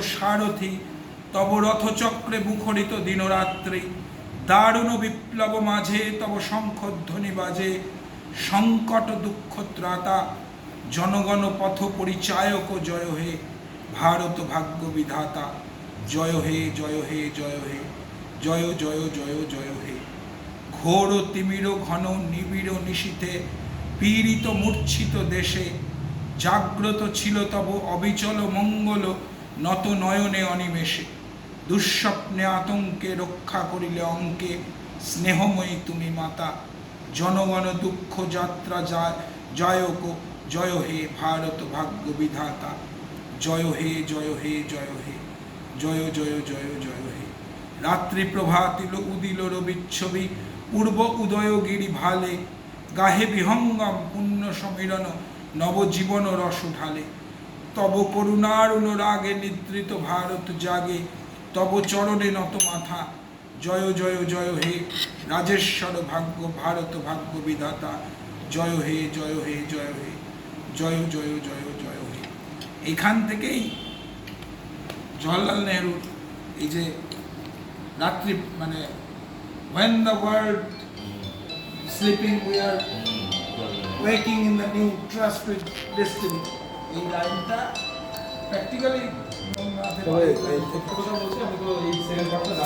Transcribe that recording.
সারথি, তব রথচক্রে মুখরিত দিনরাত্রি। দারুণ বিপ্লব মাঝে, তব শঙ্খধ্বনি বাজে। সংকট দুঃখ ত্রাতা, জনগণ পথ পরিচায়ক জয় হে। ভারত ভাগ্য বিধাতা, জয় হে জয় হে জয় হে। জয় জয় জয় জয় হে। ঘোর তিমির, ঘন নিবিড় নিশীথে, পীড়িত মূর্ছিত দেশে। জাগ্রত ছিল তব অবিচল মঙ্গল নত নয়নে অনিমেষে, দুঃস্বপ্নে আতঙ্কে রক্ষা করিলে অঙ্কে, স্নেহময়ী তুমি মাতা, জনগণ দুঃখ যাত্রা যায় জয়ক জয় হে ভারত ভাগ্য বিধাতা, জয় হে জয় হে জয় হে, জয় জয় জয় জয় হে। রাত্রি প্রভাতিল উদিল রবিচ্ছবি, পূর্ব উদয়গিরি ভালে, গাহে বিহঙ্গম পুণ্য সমীরণ, নবজীবন রস ঢালে। তব করুণার অনুরাগে নিদ্রিত ভারত জাগে তব চরণে নত মাথা। জয় জয় জয় হে রাজেশ্বর ভাগ্য ভারত ভাগ্য বিধাতা। জয় হে জয় হে জয় হে জয় জয় জয় জয় হে। এখান থেকেই জওয়াহরলাল নেহরুর এই যে রাত্রি মানে when the world sleeping we are waking in the new trust with destiny এই লাইনটা প্র্যাকটিক্যালি তবে কথা বলছি আমি তো এই সেকেন্ড পার্টটা